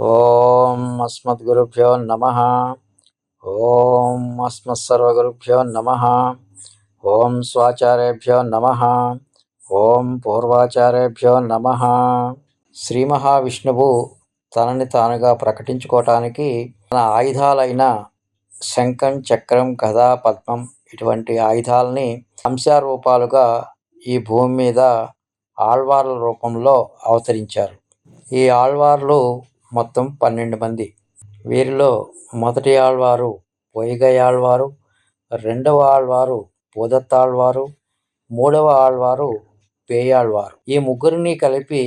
ఓం అస్మద్గురుభ్యో నమ. ఓం అస్మత్సర్వగురుభ్యో నమ. ఓం స్వాచార్యభ్యో నమ. ఓం పూర్వాచార్యభ్యో నమ. శ్రీ మహావిష్ణువు తనని తానుగా ప్రకటించుకోవటానికి తన ఆయుధాలైన శంఖం చక్రం గదా పద్మం ఇటువంటి ఆయుధాలని అంశారూపాలుగా ఈ భూమి మీద ఆళ్వార్ల రూపంలో అవతరించారు. ఈ ఆళ్వార్లు మొత్తం పన్నెండు మంది. వీరిలో మొదటి ఆళ్వారు పొయ్గై ఆళ్వారు రెండవ ఆళ్వారు పూదత్తాళ్వారు మూడవ ఆళ్వారు పేయాళ్వారు ఈ ముగ్గురిని కలిపి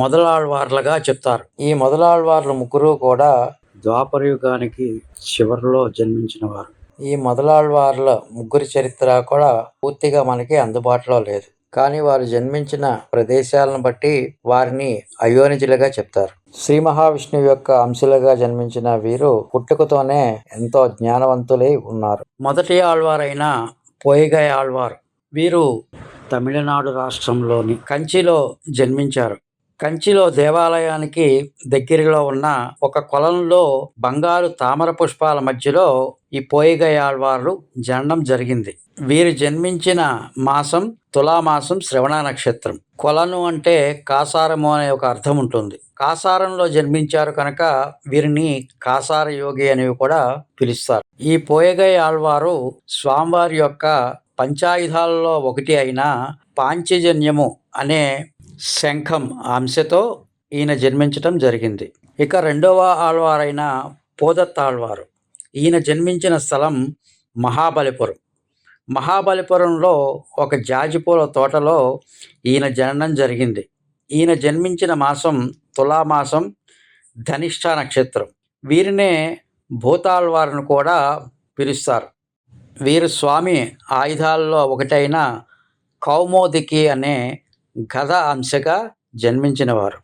మొదలాళ్వార్లుగా చెప్తారు. ఈ మొదలాళ్వార్లు ముగ్గురు కూడా ద్వాపరయుగానికి చివరిలో జన్మించిన వారు. ఈ మొదలాళ్వార్ల ముగ్గురి చరిత్ర కూడా పూర్తిగా మనకి అందుబాటులో లేదు. కానీ వారు జన్మించిన ప్రదేశాలను బట్టి వారిని అయోనిజులుగా చెప్తారు. శ్రీ మహావిష్ణువు యొక్క అంశులుగా జన్మించిన వీరు పుట్టుకతోనే ఎంతో జ్ఞానవంతులై ఉన్నారు. మొదటి ఆళ్వారైన పోయిగై ఆళ్వార్. వీరు తమిళనాడు రాష్ట్రంలోని కంచిలో జన్మించారు. కంచిలో దేవాలయానికి దగ్గరలో ఉన్న ఒక కొలంలో బంగారు తామర పుష్పాల మధ్యలో ఈ పోయిగై ఆళ్వార్లు జరిగింది. వీరు జన్మించిన మాసం తులామాసం శ్రవణ నక్షత్రం. కొలను అంటే కాసారము అనే ఒక అర్థం ఉంటుంది. కాసారంలో జన్మించారు కనుక వీరిని కాసార యోగి అనేవి కూడా పిలుస్తారు. ఈ పోయగై ఆళ్వారు స్వామివారి యొక్క పంచాయుధాలలో ఒకటి అయిన పాంచజన్యము అనే శంఖం అంశతో ఈయన జన్మించటం జరిగింది. ఇక రెండవ ఆళ్వారైన పోదత్తాళ్వారు. ఈయన జన్మించిన స్థలం మహాబలిపురం. మహాబలిపురంలో ఒక జాజిపూల తోటలో ఈయన జననం జరిగింది. ఈయన జన్మించిన మాసం తులామాసం ధనిష్ట నక్షత్రం. వీరినే భూతాళ్వారును కూడా పిలుస్తారు. వీరు స్వామి ఆయుధాల్లో ఒకటైన కౌమోదికి అనే గద అంశగా జన్మించినవారు.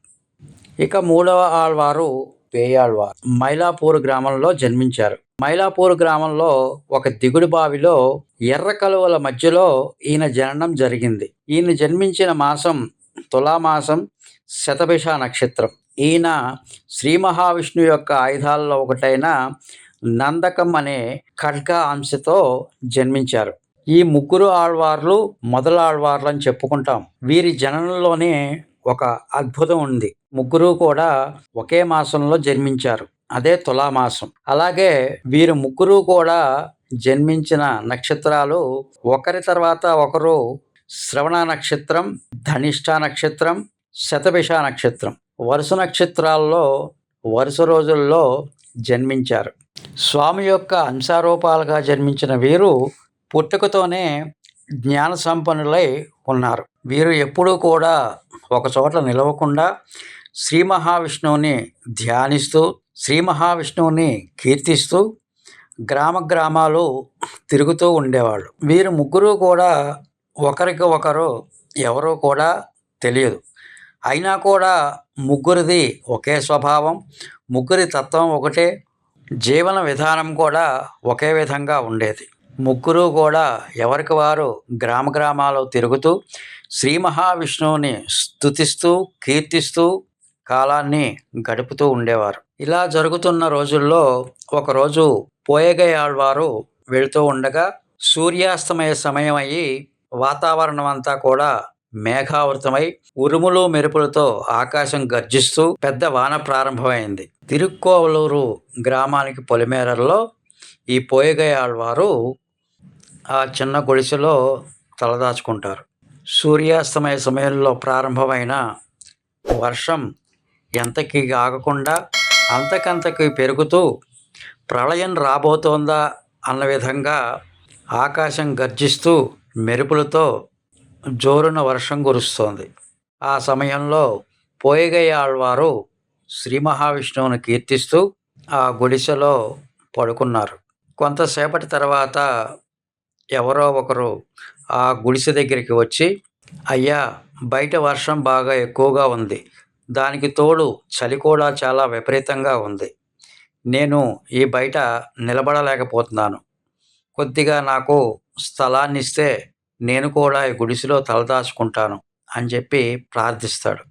ఇక మూడవ ఆళ్వారు పేయాళ్వారు. మైలాపూర్ గ్రామంలో జన్మించారు. మైలాపూర్ గ్రామంలో ఒక దిగుడు బావిలో ఎర్ర కలువల మధ్యలో ఈయన జననం జరిగింది. ఈయన జన్మించిన మాసం తులామాసం శతభిష నక్షత్రం. ఈయన శ్రీ మహావిష్ణు యొక్క ఆయుధాల్లో ఒకటైన నందకం అనే ఖడ్గ అంశతో జన్మించారు. ఈ ముగ్గురు ఆళ్వార్లు మొదలాళ్వార్లు అని చెప్పుకుంటాం. వీరి జననంలోనే ఒక అద్భుతం ఉంది. ముగ్గురు కూడా ఒకే మాసంలో జన్మించారు. అదే తులామాసం. అలాగే వీరు ముగ్గురు కూడా జన్మించిన నక్షత్రాలు ఒకరి తర్వాత ఒకరు శ్రవణ నక్షత్రం ధనిష్ట నక్షత్రం శతభిష నక్షత్రం. వరుస నక్షత్రాల్లో వరుస రోజుల్లో జన్మించారు. స్వామి యొక్క అంశారూపాలుగా జన్మించిన వీరు పుట్టుకతోనే జ్ఞాన సంపన్నులై ఉన్నారు. వీరు ఎప్పుడూ కూడా ఒక చోట నిలవకుండా శ్రీ మహావిష్ణువుని ధ్యానిస్తూ శ్రీ మహావిష్ణువుని కీర్తిస్తూ గ్రామ గ్రామాలు తిరుగుతూ ఉండేవాళ్ళు. వీరు ముగ్గురు కూడా ఒకరికి ఒకరు ఎవరో కూడా తెలియదు. అయినా కూడా ముగ్గురిది ఒకే స్వభావం ముగ్గురి తత్వం ఒకటే జీవన విధానం కూడా ఒకే విధంగా ఉండేది. ముగ్గురు కూడా ఎవరికి వారు గ్రామ గ్రామాలు తిరుగుతూ శ్రీ మహావిష్ణువుని స్థుతిస్తూ కీర్తిస్తూ కాలాన్ని గడుపుతూ ఉండేవారు. ఇలా జరుగుతున్న రోజుల్లో ఒకరోజు పోయగై వెళుతూ ఉండగా సూర్యాస్తమయ సమయం అయ్యి వాతావరణం అంతా కూడా మేఘావృతమై ఉరుములు మెరుపులతో ఆకాశం గర్జిస్తూ పెద్ద వాన ప్రారంభమైంది. తిరుక్కోవలూరు గ్రామానికి పొలిమేరల్లో ఈ పోయగై ఆళ్వారు ఆ చిన్న గుడిసెలో తలదాచుకుంటారు సూర్యాస్తమయ సమయంలో ప్రారంభమైన వర్షం ఎంతకి ఆగకుండా అంతకంతకి పెరుగుతూ ప్రళయం రాబోతోందా అన్న విధంగా ఆకాశం గర్జిస్తూ మెరుపులతో జోరున వర్షం కురుస్తోంది. ఆ సమయంలో పోయగయ్య శ్రీ మహావిష్ణువుని కీర్తిస్తూ ఆ గుడిసెలో పడుకున్నారు. కొంతసేపటి తర్వాత ఎవరో ఒకరు ఆ గుడిసె దగ్గరికి వచ్చి అయ్యా బయట వర్షం బాగా ఎక్కువగా ఉంది. దానికి తోడు చలి కూడా చాలా విపరీతంగా ఉంది. నేను ఈ బయట నిలబడలేకపోతున్నాను. కొద్దిగా నాకు స్థలాన్ని ఇస్తే నేను కూడా ఈ గుడిసెలో తలదాచుకుంటాను అని చెప్పి ప్రార్థిస్తాడు.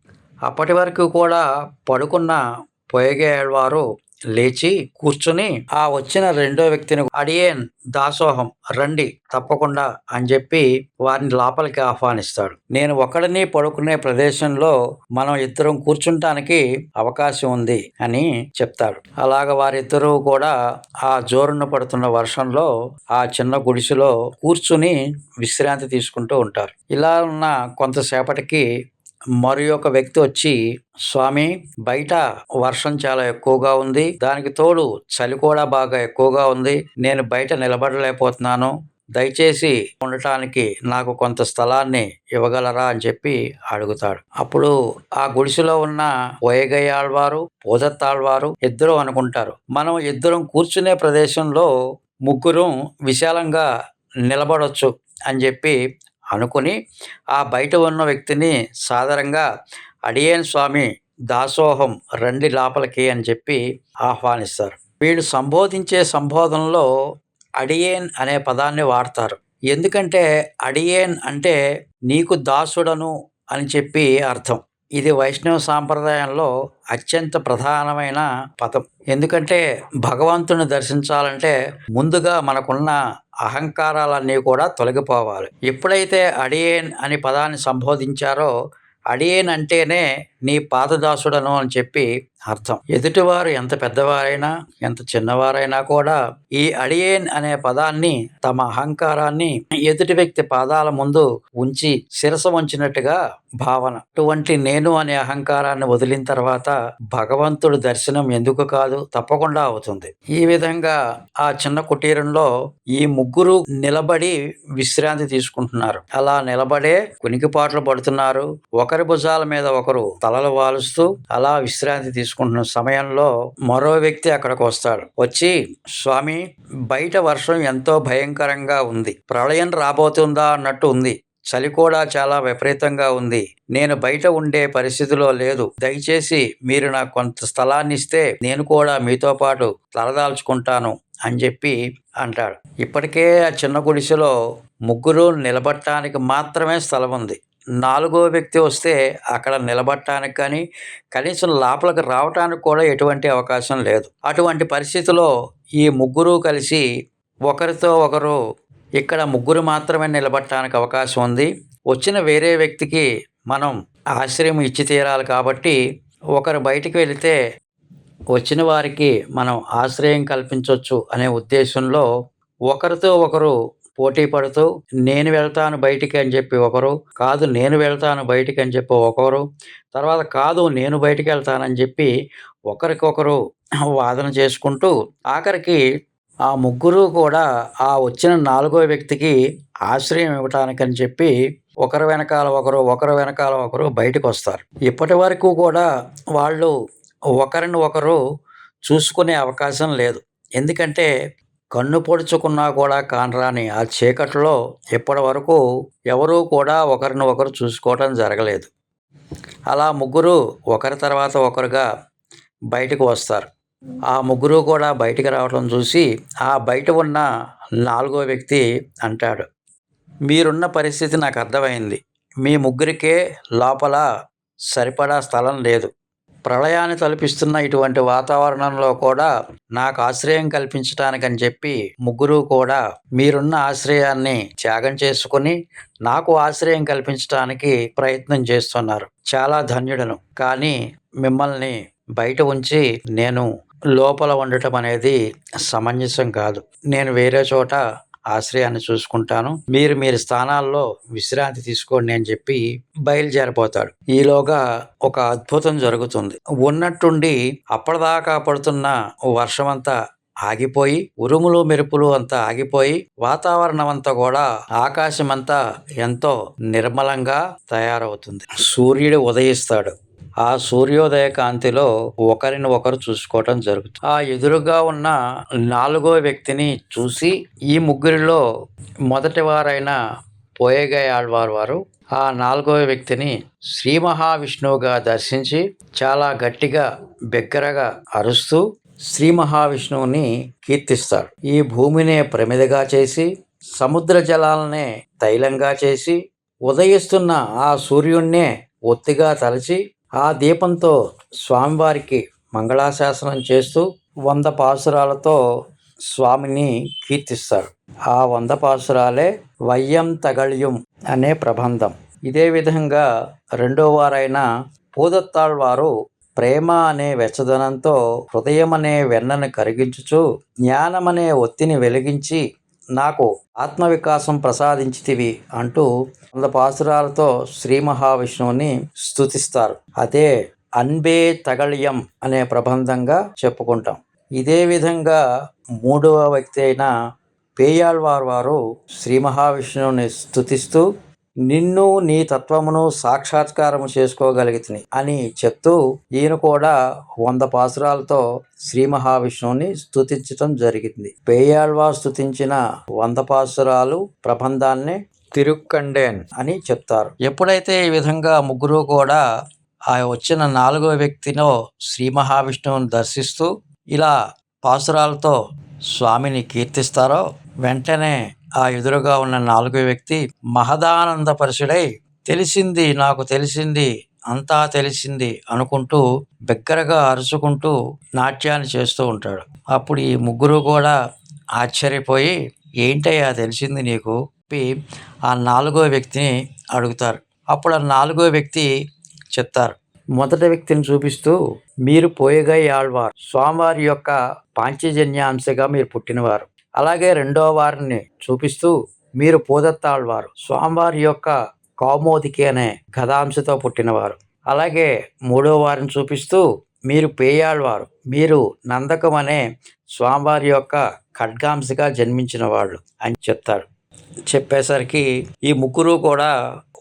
అప్పటి వరకు కూడా పడుకున్న పొయ్యగేవారు లేచి కూర్చుని ఆ వచ్చిన రెండో వ్యక్తిని అడియేన్ దాసోహం రండి తప్పకుండా అని చెప్పి వారిని లోపలికి ఆహ్వానిస్తాడు. నేను ఒకడిని పడుకునే ప్రదేశంలో మనం ఇద్దరం కూర్చుంటానికి అవకాశం ఉంది అని చెప్తాడు. అలాగ వారిద్దరూ కూడా ఆ జోరున పడుతున్న వర్షంలో ఆ చిన్న గుడిసెలో కూర్చుని విశ్రాంతి తీసుకుంటూ ఉంటారు. ఇలా ఉన్న కొంతసేపటికి మరి ఒక వ్యక్తి వచ్చి స్వామి బయట వర్షం చాలా ఎక్కువగా ఉంది. దానికి తోడు చలి కూడా బాగా ఎక్కువగా ఉంది. నేను బయట నిలబడలేకపోతున్నాను. దయచేసి ఉండటానికి నాకు కొంత స్థలాన్ని ఇవ్వగలరా? అని చెప్పి అడుగుతాడు. అప్పుడు ఆ గుడిసెలో ఉన్న పోయగయ్యాళ్వారు పోదత్తాళ్వారు ఇద్దరు అనుకుంటారు. మనం ఇద్దరం కూర్చునే ప్రదేశంలో ముగ్గురం విశాలంగా నిలబడొచ్చు అని చెప్పి అనుకుని ఆ బయట ఉన్న వ్యక్తిని సాధారణంగా అడియేన్ స్వామి దాసోహం రండి లోపలికి అని చెప్పి ఆహ్వానిస్తారు. వీళ్ళు సంబోధించే సంబోధనలో అడియేన్ అనే పదాన్ని వాడతారు. ఎందుకంటే అడియేన్ అంటే నీకు దాసుడను అని చెప్పి అర్థం. ఇది వైష్ణవ సాంప్రదాయంలో అత్యంత ప్రధానమైన పదం. ఎందుకంటే భగవంతుని దర్శించాలంటే ముందుగా మనకున్న అహంకారాలన్నీ కూడా తొలగిపోవాలి. ఎప్పుడైతే అడియేన్ అని పదాన్ని సంబోధించారో అడియేన్ అంటేనే నీ పాదదాసుడను అని చెప్పి అర్థం. ఎదుటివారు ఎంత పెద్దవారైనా ఎంత చిన్నవారైనా కూడా ఈ అడియేన్ అనే పదాన్ని తమ అహంకారాన్ని ఎదుటి వ్యక్తి పాదాల ముందు ఉంచి శిరస వంచినట్టుగా భావన. అటువంటి నేను అనే అహంకారాన్ని వదిలిన తర్వాత భగవంతుడు దర్శనం ఎందుకు కాదు తప్పకుండా అవుతుంది. ఈ విధంగా ఆ చిన్న కుటీరంలో ఈ ముగ్గురు నిలబడి విశ్రాంతి తీసుకుంటున్నారు. అలా నిలబడే కునికిపాట్లు పడుతున్నారు. ఒకరి భుజాల మీద ఒకరు తలలు వాలుస్తూ అలా విశ్రాంతి తీసుకుంటున్న సమయంలో మరో వ్యక్తి అక్కడికి వస్తాడు. వచ్చి స్వామి బయట వర్షం ఎంతో భయంకరంగా ఉంది. ప్రళయం రాబోతుందా? అన్నట్టు ఉంది. చలి కూడా చాలా విపరీతంగా ఉంది. నేను బయట ఉండే పరిస్థితిలో లేదు. దయచేసి మీరు నాకు కొంత స్థలాన్ని ఇస్తే నేను కూడా మీతో పాటు తలదాల్చుకుంటాను అని చెప్పి అంటాడు. ఇప్పటికే ఆ చిన్న గుడిసెలో ముగ్గురు నిలబడటానికి మాత్రమే స్థలం ఉంది. నాలుగో వ్యక్తి వస్తే అక్కడ నిలబడటానికి కానీ కనీసం లోపలికి రావటానికి కూడా ఎటువంటి అవకాశం లేదు. అటువంటి పరిస్థితిలో ఈ ముగ్గురు కలిసి ఒకరితో ఒకరు ఇక్కడ ముగ్గురు మాత్రమే నిలబడటానికి అవకాశం ఉంది. వచ్చిన వేరే వ్యక్తికి మనం ఆశ్రయం ఇచ్చి తీరాలి కాబట్టి ఒకరు బయటికి వెళితే వచ్చిన వారికి మనం ఆశ్రయం కల్పించవచ్చు అనే ఉద్దేశంలో ఒకరితో ఒకరు పోటీ పడుతూ నేను వెళ్తాను బయటికి అని చెప్పి ఒకరు కాదు నేను వెళ్తాను బయటికి అని చెప్పి ఒకరు తర్వాత కాదు నేను బయటికి వెళ్తానని చెప్పి ఒకరికొకరు వాదన చేసుకుంటూ ఆఖరికి ఆ ముగ్గురు కూడా ఆ వచ్చిన నాలుగో వ్యక్తికి ఆశ్రయం ఇవ్వటానికని చెప్పి ఒకరి వెనకాల ఒకరు ఒకరు వెనకాల ఒకరు బయటకు వస్తారు ఇప్పటి వరకు కూడా వాళ్ళు ఒకరిని ఒకరు చూసుకునే అవకాశం లేదు. ఎందుకంటే కన్ను పొడుచుకున్నా కూడా కానరాని ఆ చీకట్లో ఇప్పటి వరకు ఎవరూ కూడా ఒకరిని ఒకరు చూసుకోవటం జరగలేదు. అలా ముగ్గురు ఒకరి తర్వాత ఒకరుగా బయటకు వస్తారు. ఆ ముగ్గురు కూడా బయటికి రావడం చూసి ఆ బయట ఉన్న నాలుగో వ్యక్తి అంటాడు మీరున్న పరిస్థితి నాకు అర్థమైంది. మీ ముగ్గురికే లోపల సరిపడా స్థలం లేదు. ప్రళయాన్ని తలపిస్తున్న ఇటువంటి వాతావరణంలో కూడా నాకు ఆశ్రయం కల్పించటానికని చెప్పి ముగ్గురు కూడా మీరున్న ఆశ్రయాన్ని త్యాగం చేసుకుని నాకు ఆశ్రయం కల్పించడానికి ప్రయత్నం చేస్తున్నారు. చాలా ధన్యుడను. కానీ మిమ్మల్ని బయట ఉంచి నేను లోపల ఉండటం అనేది సమంజసం కాదు. నేను వేరే చోట ఆశ్రయాన్ని చూసుకుంటాను. మీరు మీరు స్థానాల్లో విశ్రాంతి తీసుకోండి అని చెప్పి బయలుదేరిపోతాడు ఈలోగా ఒక అద్భుతం జరుగుతుంది. ఉన్నట్టుండి అప్పటిదాకా పడుతున్న వర్షమంతా ఆగిపోయి ఉరుములు మెరుపులు అంతా ఆగిపోయి వాతావరణం అంతా కూడా ఆకాశం అంతా ఎంతో నిర్మలంగా తయారవుతుంది. సూర్యుడు ఉదయిస్తాడు. ఆ సూర్యోదయ కాంతిలో ఒకరిని ఒకరు చూసుకోవటం జరుగుతుంది. ఆ ఎదురుగా ఉన్న నాలుగో వ్యక్తిని చూసి ఈ ముగ్గురిలో మొదటి వారైన పోయేగాయ ఆళ్వారు వారు. ఆ నాలుగో వ్యక్తిని శ్రీ మహావిష్ణువుగా దర్శించి చాలా గట్టిగా బిగ్గరగా అరుస్తూ శ్రీ మహావిష్ణువుని కీర్తిస్తారు. ఈ భూమినే ప్రమిదగా చేసి సముద్ర జలాలనే తైలంగా చేసి ఉదయిస్తున్న ఆ సూర్యుణ్ణే ఒత్తిగా తలచి ఆ దీపంతో స్వామివారికి మంగళాశాసనం చేస్తూ వంద పాసురాలతో స్వామిని కీర్తిస్తారు. ఆ వంద పాసురాలే వయ్యం తగళ్యం అనే ప్రబంధం. ఇదే విధంగా రెండో వారైన పూదత్తాళ్ వారు ప్రేమ అనే వెచ్చదనంతో హృదయం అనే వెన్నను కరిగించుచు జ్ఞానమనే ఒత్తిని వెలిగించి నాకు ఆత్మవికాసం ప్రసాదించితివి అంటూ వంద పాసురాలతో శ్రీ మహావిష్ణువుని స్థుతిస్తారు అదే అన్బే తగళ్యం అనే ప్రబంధంగా చెప్పుకుంటాం. ఇదే విధంగా మూడవ వ్యక్తి అయిన పేయాళ్వార్ వారు శ్రీ మహావిష్ణువుని స్థుతిస్తూ నిన్ను నీ తత్వమును సాక్షాత్కారము చేసుకోగలిగితిని అని చెప్తూ ఈయన కూడా వంద పాసురాలతో శ్రీ మహావిష్ణువుని స్తుతించటం జరిగింది. పేయాళ్వా స్తుతించిన వంద పాసురాలు ప్రబంధాన్ని తిరుక్కండేన్ అని చెప్తారు. ఎప్పుడైతే ఈ విధంగా ముగ్గురు కూడా ఆ వచ్చిన నాలుగో వ్యక్తిలో శ్రీ మహావిష్ణువుని దర్శిస్తూ ఇలా పాసురాలతో స్వామిని కీర్తిస్తారో వెంటనే ఆ ఎదురుగా ఉన్న నాలుగో వ్యక్తి మహదానందపరుషుడై తెలిసింది నాకు తెలిసింది అంతా తెలిసింది అనుకుంటూ బిగ్గరగా అరుచుకుంటూ నాట్యాన్ని చేస్తూ ఉంటాడు. అప్పుడు ఈ ముగ్గురు కూడా ఆశ్చర్యపోయి ఏంటయ్యా తెలిసింది నీకు? చెప్పి ఆ నాలుగో వ్యక్తిని అడుగుతారు. అప్పుడు ఆ నాలుగో వ్యక్తి చెప్తారు మొదటి వ్యక్తిని చూపిస్తూ మీరు పోయగై ఆళ్వారు. స్వామివారి యొక్క పాంచజన్యాంశగా మీరు పుట్టినవారు. అలాగే రెండో వారిని చూపిస్తూ మీరు పూదత్తాళ్వారు స్వామివారి యొక్క కౌమోదికి అనే గదాంశతో పుట్టినవారు. అలాగే మూడో వారిని చూపిస్తూ మీరు పేయాళ్వారు. మీరు నందకం అనే స్వామివారి యొక్క ఖడ్గాంశగా జన్మించిన వాళ్ళు అని చెప్తారు. చెప్పేసరికి ఈ ముగ్గురు కూడా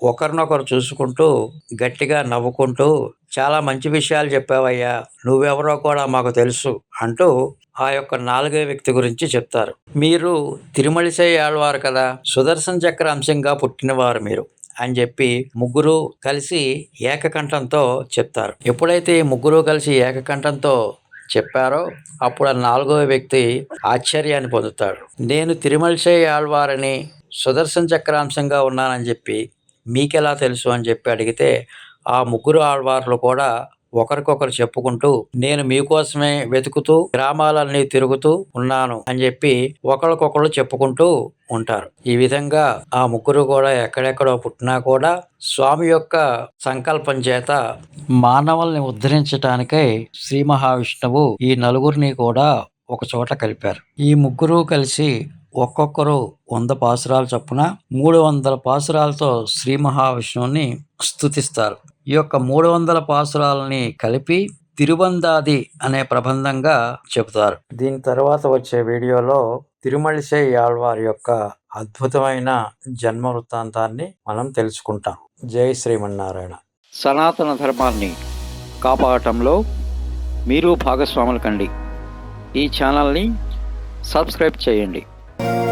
ఒకరినొకరు చూసుకుంటూ గట్టిగా నవ్వుకుంటూ చాలా మంచి విషయాలు చెప్పావయ్యా నువ్వెవరో కూడా మాకు తెలుసు అంటూ ఆ యొక్క నాలుగో వ్యక్తి గురించి చెప్తారు. మీరు తిరుమలిసే ఆళ్వారు కదా సుదర్శన చక్ర అంశంగా పుట్టినవారు మీరు అని చెప్పి ముగ్గురు కలిసి ఏకకంఠంతో చెప్తారు. ఎప్పుడైతే ఈ ముగ్గురు కలిసి ఏకకంఠంతో చెప్పారో అప్పుడు ఆ నాలుగో వ్యక్తి ఆశ్చర్యాన్ని పొందుతాడు. నేను తిరుమలసే ఆళ్వారని సుదర్శన చక్రాంశంగా ఉన్నానని చెప్పి మీకెలా తెలుసు అని చెప్పి అడిగితే ఆ ముగ్గురు ఆళ్వార్లు కూడా ఒకరికొకరు చెప్పుకుంటూ నేను మీకోసమే వెతుకుతూ గ్రామాలన్నీ తిరుగుతూ ఉన్నాను అని చెప్పి ఒకరికొకరు చెప్పుకుంటూ ఉంటారు. ఈ విధంగా ఆ ముగ్గురు కూడా ఎక్కడెక్కడో పుట్టినా కూడా స్వామి యొక్క సంకల్పం చేత మానవుల్ని ఉద్ధరించటానికై శ్రీ మహావిష్ణువు ఈ నలుగురిని కూడా ఒక చోట కలిపారు. ఈ ముగ్గురు కలిసి ఒక్కొక్కరు వంద పాసురాలు చొప్పున మూడు వందల పాసురాలతో శ్రీ మహావిష్ణువుని స్తుతిస్తారు. ఈ యొక్క మూడు వందల పాసురాలని కలిపి తిరుబందాది అనే ప్రబంధంగా చెబుతారు. దీని తర్వాత వచ్చే వీడియోలో తిరుమలిసే ఆళ్వారి యొక్క అద్భుతమైన జన్మ వృత్తాంతాన్ని మనం తెలుసుకుంటాం. జై శ్రీమన్నారాయణ. సనాతన ధర్మాన్ని కాపాడటంలో మీరు భాగస్వాములు కండి. ఈ ఛానల్ని సబ్స్క్రైబ్ చేయండి.